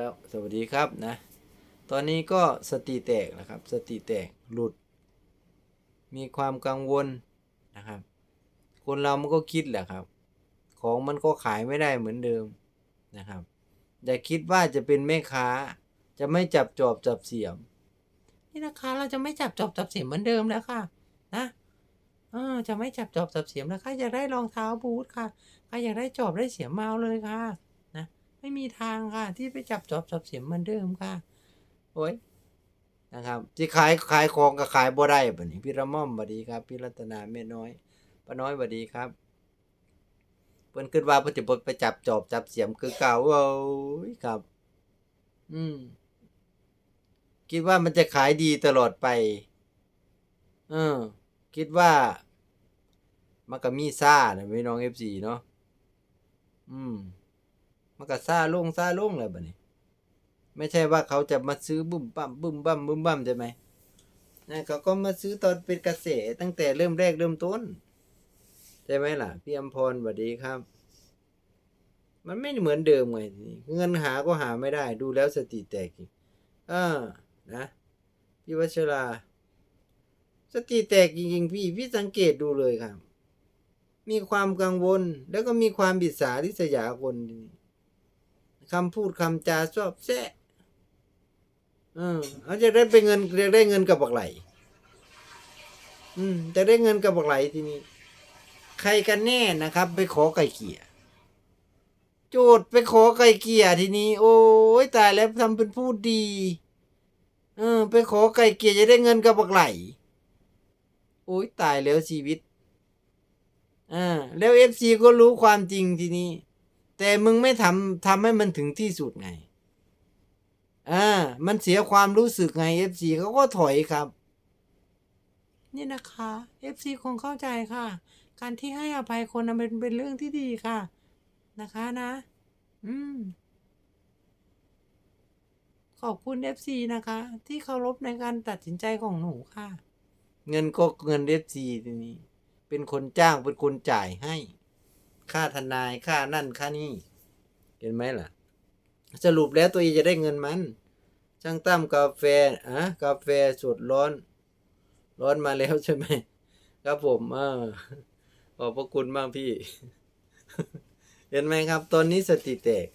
แล้วสวัสดีครับนะ ตอนนี้ก็สติแตกนะครับ สติแตกหลุด มีความกังวลนะครับ คนเรามันก็คิดแหละครับ ของมันก็ขายไม่ได้เหมือนเดิมนะครับอย่าคิดว่าจะเป็นแม่ค้า จะไม่จับจอบจับเสียม นี่นะคะเราจะไม่จับจอบจับเสียมเหมือนเดิมแล้วค่ะ นะเออจะไม่จับจอบจับเสียมแล้วค่ะอยากได้รองเท้าบูทค่ะใครอยากได้จอบได้เสียมมาเอาเลยค่ะ ไม่มีทางค่ะ ที่ไปจับจอบจับเสียมเหมือนเดิมค่ะโอ้ยนะครับที่ขายขายของก็ขายบ่ได้บัดนี้พี่ระม่อมบัดดีครับ พี่รัตนาแม่น้อยป้าน้อยบัดดีครับเพิ่นคิดว่าเพิ่นจะไปจับจอบจับเสียมคือเก่าโอ้ยครับ อืมคิดว่ามันจะขายดีตลอดไป เออ คิดว่า มันก็มีซ่านะพี่น้อง FC เนาะอืม มันก็ซาลงซาลงเลยบัดนี้ ไม่ใช่ว่าเขาจะมาซื้อบึ้มบั่มบึ้มบั่มบึ้มบั่มใช่ไหมนะเขาก็มาซื้อตอนเป็นกระแสตั้งแต่เริ่มแรกเริ่มต้นใช่ไหมล่ะพี่อมพรสวัสดีครับ มันไม่เหมือนเดิมไงเงินหาก็หาไม่ได้ ดูแล้วสติแตกอีกอ่านะพี่วัชราสติแตกจริงๆพี่พี่สังเกตดูเลยครับ มีความกังวลแล้วก็มีความบิดสาริษยาคนนี้ คำพูดคำจาชอบแซะเออเขาจะได้เป็นเงินเรียกได้เงินกับบักไหลอืมจะได้เงินกับบักไหลทีนี้ ใครกันแน่นะครับ ไปขอไก่เกี่ยโจทย์ไปขอไก่เกี่ยทีนี้ โอ้ยตายแล้วทำเป็นพูดดี เออ ไปขอไก่เกี่ยจะได้เงินกับบักไหลโอ้ยตายแล้วชีวิตอ่าแล้วเอฟซีก็รู้ความจริงทีนี้ แต่มึงไม่ทำทำให้มันถึงที่สุดไงอ่ามันเสียความรู้สึกไงเอฟซีเขาก็ถอยครับ นี่นะคะเอฟซีคงเข้าใจค่ะ การที่ให้อภัยคนนั้นเป็นเป็นเรื่องที่ดีค่ะ นะคะนะ อืม ขอบคุณเอฟซีนะคะ ที่เคารพในการตัดสินใจของหนูค่ะ เงินก็เงินเอฟซีทีนี้ เป็นคนจ้างเป็นคนจ่ายให้ ค่าทนายค่านั่นค่านี่เห็นไหมล่ะ สรุปแล้วตัวเองจะได้เงินมันช่างตั้มกาแฟอะกาแฟสดร้อน ร้อนมาแล้วใช่ไหมครับผมเออขอบพระคุณมากพี่ เห็นไหมครับ ตอนนี้สติแตก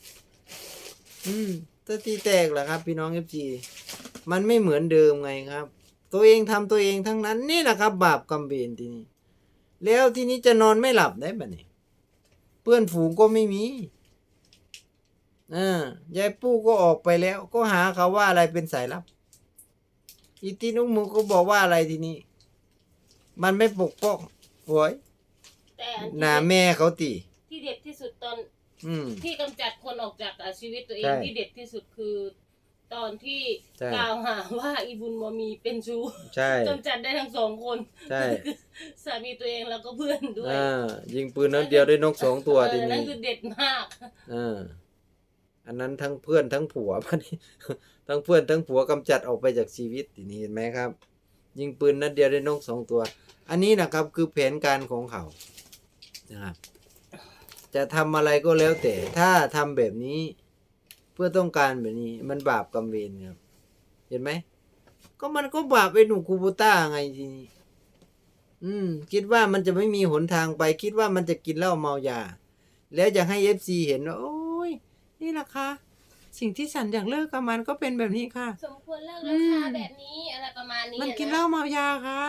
อืมสติแตกเหรอครับ พี่น้องเอฟจีมันไม่เหมือนเดิมไงครับ ตัวเองทำตัวเองทั้งนั้นนี่แหละครับ บาปกรรมเวรทีนี้ แล้วทีนี้จะนอนไม่หลับได้ปะเนี่ย พื่อนฝูงก็ไม่มีอ่ายายปู้ก็ออกไปแล้ว ก็หาเขาว่าอะไรเป็นสายลับ อีตีนุกมูก็บอกว่าอะไรทีนี้ มันไม่ปกป้องโว้ยแต่อันหนาที่แม่เขาตีที่เด็ดที่สุดตอนอืม ที่กำจัดคนออกจากชีวิตตัวเองใช่ ที่เด็ดที่สุดคือ ตอนที่ใช่ กล่าวหาว่าอีบุญมามีเป็นชู้ใช่กำจัดได้ทั้งสองคนใช่ คือสามีตัวเองแล้วก็เพื่อนด้วยอ่ายิงปืนนัดเดียวได้นกสองตัวเอทีอนั่นี้นคือเด็ดมาก อ่าอันนั้นทั้งเพื่อนทั้งผัวพอดีทั้งเพื่อนทั้งผัวกำจัดออกไปจากชีวิตทีนี้เห็นไหมครับ ยิงปืนนัดเดียวได้นกสองตัว อันนี้นะครับคือแผนการของเขานะครับจะทำอะไรก็แล้วแต่ถ้าทำแบบนี้เพื่อต้องการแบบนี้ มันบาปกรรมเวรครับ เห็นไหม ก็มันก็บาปไอ้หนูคูบูต้าไงทีนี้อืม คิดว่ามันจะไม่มีหนทางไป คิดว่ามันจะกินเหล้าเมายา แล้วจะให้เอฟซีเห็นว่าโอ้ย นี่ล่ะคะสิ่งที่ฉันอยากเลิกกับมันก็เป็นแบบนี้ค่ะ สมควรเลิกแล้วค่ะแบบนี้อะไรประมาณนี้มันกินเหล้าเมายาค่ะ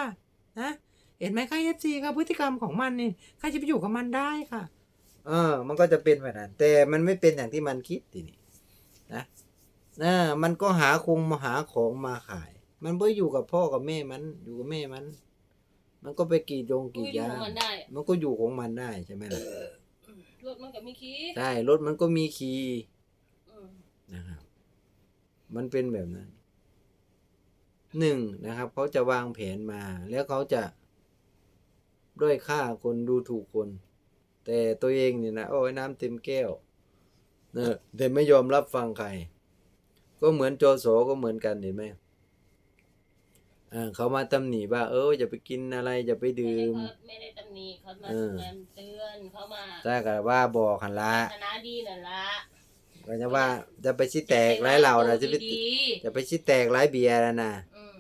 นะเห็นไหมคะเอฟซีค่ะพฤติกรรมของมันนี่ใครจะไปอยู่กับมันได้ค่ะ เออ มันก็จะเป็นแบบนั้นแต่มันไม่เป็นอย่างที่มันคิดทีนี้นะ นะมันก็หาคงมาหาของมาขาย มันไม่อยู่กับพ่อกับแม่มันอยู่กับแม่มัน มันก็ไปกรีดยงกรีอุ้ดยดูยาของมันได้มันก็อยู่ของมันได้ใช่ไหมล่ะรถมันกับมีคีย์ใช่รถมันก็มีคีย์อืมนะครับ มันเป็นแบบนั้นหนึ่งนะครับเขาจะวางแผนมา แล้วเขาจะ ด้อยค่าคนดูถูกคน แต่ตัวเองเนี่ยนะโอ้ยน้ำเต็มแก้วเนอะแต่ไม่ยอมรับฟังใคร ก็เหมือนโจโสก็เหมือนกันเห็นไหมอ่าเขามาตำหนิว่า เอออย่าไปกินอะไรอย่าไปไม่ได้ดื่มเขาไม่ได้ตำหนิเขามาเออเตือนเขามาถ้ากับว่าบอกหันละชนะดีนั่นละเอก็จะว่าจะไปชี้แตกหลายเหล่านะจะไปดีจะไปชี้แตกหลายเบียร์แล้วนะๆอืม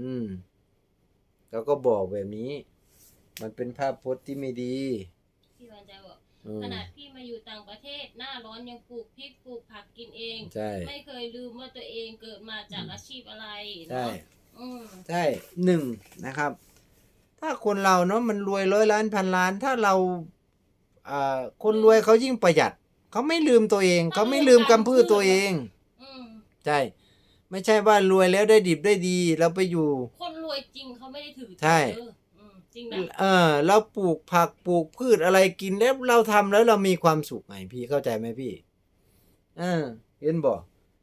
อืมเขาก็บอกแบบนี้ มันเป็นภาพพจน์ที่ไม่ดีพี่วันใจบอก อืมขนาดพี่มาอยู่ต่างประเทศ หน้าร้อนยังปลูกพริกปลูกผักกินเอง ใช่ ไม่เคยลืมว่าตัวเองเกิดมาจากอาชีพอะไรใช่ เนาะอืมใช่หนึ่งนะครับ ถ้าคนเราเนาะมันรวยร้อยล้านพันล้าน ถ้าเราอ่าคนรวยเขายิ่งประหยัด เขาไม่ลืมตัวเอง เขาไม่ลืมกำพืชตัวเอง อืมใช่ ไม่ใช่ว่ารวยแล้วได้ดิบได้ดี เราไปอยู่ คนรวยจริงเขาไม่ได้ถือใช่เอออืมจ ริงนะเออเราปลูกผักปลูกพืชอะไรกินแล้วเราทำแล้วเรามีความสุขไงพี่เข้าใจไหมพี่เออเห็นบอก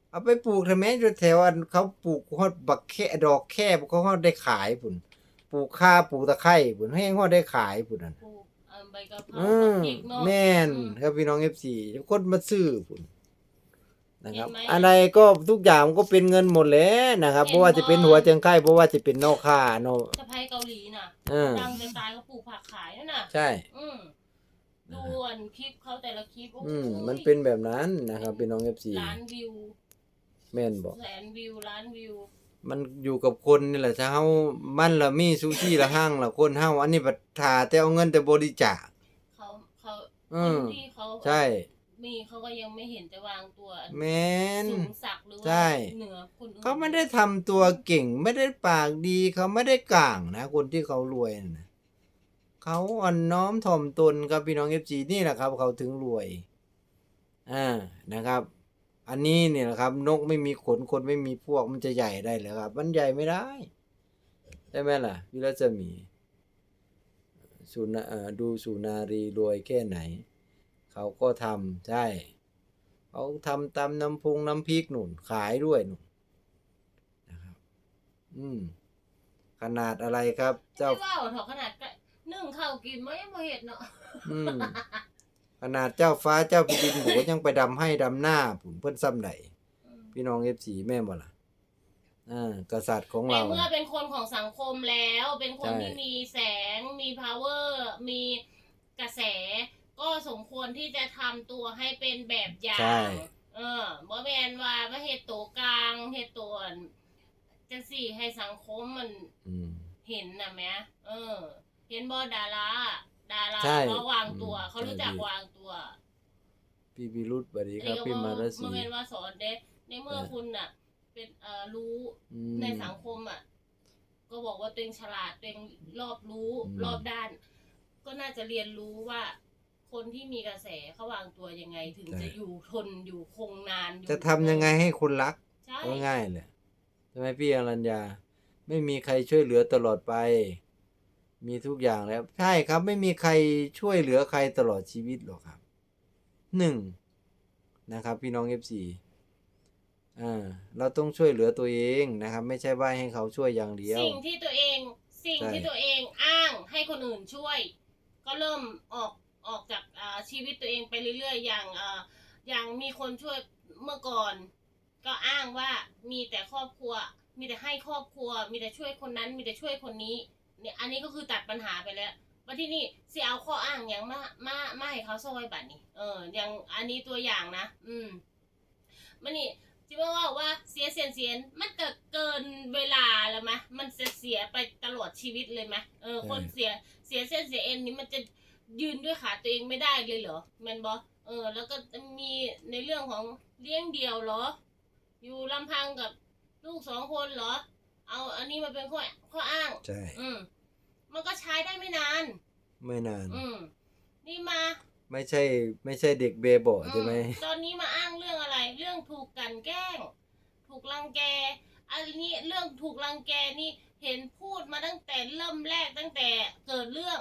เอาไปปลูกทำไมอยู่แถวอันเขาปลูกฮอดบักแค่ดอกแค่เขาฮอดได้ขายปุ่นปลูกข้าปลูกตะไคร้ปุ่นให้ฮอดได้ขายปุ่นนั่นปลูกเอ่อใบกะเพราอืมพริกเนาะแม่นอืมครับพี่น้องเอฟซีคนมาซื้อปุ่นนะครับเห็นไหมอะไรก็ทุกอย่างมันก็เป็นเงินหมดแล้วนะครับเห็นเพราะว่าจะเป็นบ่หัวเจียงไข่เพราะว่าจะเป็นนอกค่าเนอกสะพายเกาหลีน่ะ เออ ดังจะตายก็ปลูกผักขายนั่นน่ะ ใช่ อืมดูอันคลิปเขาแต่ละคลิปโอ้โหอืมมันเป็นแบบนั้นนะครับพี่น้องเอฟซีล้านวิว แม่นบอก แสนวิวล้านวิว มันอยู่กับคนนี่แหละถ้าเฮามันละมีซูชิละห้างละคนเฮาอันนี้บัดทาแต่เอาเงินแต่บริจาคเขาเขาอืคนมที่เขาใช่ มีเขาก็ยังไม่เห็นจะวางตัวแม่น สูงสักดิ์หรือว่าใช่เหนือคนอื่น เขาไม่ได้ทำตัวเก่ง ไม่ได้ปากดีเขาไม่ได้ก่างนะ คนที่เขารวยนะเขาอ่อนน้อมถ่อมตนครับพี่น้องเอฟซีนี่แหละครับ เขาถึงรวยอ่านะครับ อันนี้เนี่ยนะครับ นกไม่มีขนคนไม่มีพวกมันจะใหญ่ได้หรอครับ มันใหญ่ไม่ได้ใช่ไหมล่ะวิรัชมีสุนาดูสุนารีรวยแค่ไหน เขาก็ทำใช่ เขาทำตำน้ำพุงน้ำพริกหนุนขายด้วยหนุน อืม ขนาดอะไรครับ เจ้า ไม่ว่าเถอะขนาดก็นึ่งข้าวกินไม่ยังบ่เห็นเนาะอืม ขนาดเจ้าฟ้าเจ้าแผ่นดินโหยังไปดำให้ดำหน้าผุนเพิ่นซ้ำไหนอืมพี่น้องเอฟซีแม่นบ่ล่ะอ่ากษัตริย์ของในเรา เมื่อเป็นคนของสังคมแล้ว เป็นคนใช่ ที่มีแสง มี power มีกระแส ก็สมควรที่จะทำตัวให้เป็นแบบอย่าใช่ ง เออบ่แมนว่าว่าเฮ็ดตัวกลางเฮ็ดตัว จังสี่ให้สังคมมันอืม เห็นนะแม่เออ เห็นบ่ดาราดาราใช่เขาวางตัว อืมเขารู้จักใช่ดี วางตัวพี่วิรุธสวัสดีอันครับนี้ก็พี่บ่มาราศีบ่แม่นว่าสอนเด้ในเมื่อเออ คุณน่ะ เป็นเอ่อรู้ อืม ในสังคมอะ ก็บอกว่าตัวเองฉลาดตัวเองรอบรู้อืม รอบด้าน ก็น่าจะเรียนรู้ว่า คนที่มีกระแสเขาวางตัวยังไง ถึงจะอยู่ทนอยู่คงนานอยู่จะทำยังไงให้คนรักใช่ก็ง่ายแหละใช่ไหมพี่อรัญญา ไม่มีใครช่วยเหลือตลอดไป มีทุกอย่างแล้ว ใช่ครับ ไม่มีใครช่วยเหลือใครตลอดชีวิตหรอกครับหนึ่งนะครับ พี่น้องเอฟซีอ่าเราต้องช่วยเหลือตัวเองนะครับ ไม่ใช่ว่าให้เขาช่วยอย่างเดียว สิ่งที่ตัวเองสิ่งที่ตัวเองอ้างให้คนอื่นช่วย ก็เริ่มออกออกจากชีวิตตัวเองไปเรื่อย ๆ อย่างอย่างมีคนช่วยเมื่อก่อน ก็อ้างว่ามีแต่ครอบครัว มีแต่ให้ครอบครัว มีแต่ช่วยคนนั้น มีแต่ช่วยคนนี้ เนี่ยอันนี้ก็คือตัดปัญหาไปแล้วว่าที่นี่สิเอาข้ออ้างอย่างมามามาให้เขาซอยบัตรนี่เอออย่างอันนี้ตัวอย่างนะ อืมมันนี่ที่ว่าว่าว่าเสียเสียนเสียนมันก็เกินเวลาแล้วมะมันจะเสียไปตลอดชีวิตเลยไหมเออใช่คนเสียเสียเส้นเสียเอ็นนี่มันจะยืนด้วยขาตัวเองไม่ได้เลยเหรอแมนบอเออ แล้วก็จะมีในเรื่องของเลี้ยงเดี่ยวเหรอ อยู่ลำพังกับลูกสองคนเหรอ เอาอันนี้มาเป็นข้อข้ออ้าง ใช่ อืม มันก็ใช้ได้ไม่นาน ไม่นาน อืม นี่มาไม่ใช่ ไม่ใช่เด็กเบเบาะใช่ไหม อืตอนนี้มาอ้างเรื่องอะไร เรื่องถูกกลันแกล้ง ถูกรังแก อันนี้เรื่องถูกรังแกนี่เห็นพูดมาตั้งแต่เริ่มแรกตั้งแต่เกิดเรื่อง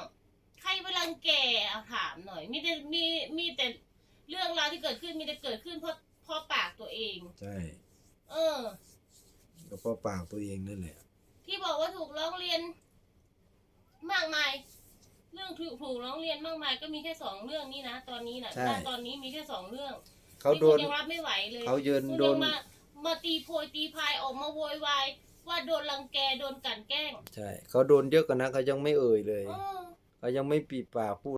ใครไปรังแกเอาถามหน่อย มีแต่มีมีแต่เรื่องราวที่เกิดขึ้นมีแต่เกิดขึ้นเพราะเพราะปากตัวเอง ใช่ เออ ก็เพราะปากตัวเองนั่นแหละ ที่บอกว่าถูกร้องเรียน มากมาย เรื่องถูกถูกร้องเรียนมากมายก็มีแค่สองเรื่องนี้นะตอนนี้นะใช่ ณตอนนี้มีแค่สองเรื่องเขาโดน ที่คุณยังรับไม่ไหวเลยเขายืนคุณโดยันงมา มาตีโพยตีพายออกมาโวยวายว่าโดนรังแกโดนกลั่นแกล้งใช่ เขาโดนเยอะกว่านั้นเขายังไม่เอ่ยเลย เออ เขายังไม่ปีปากพูด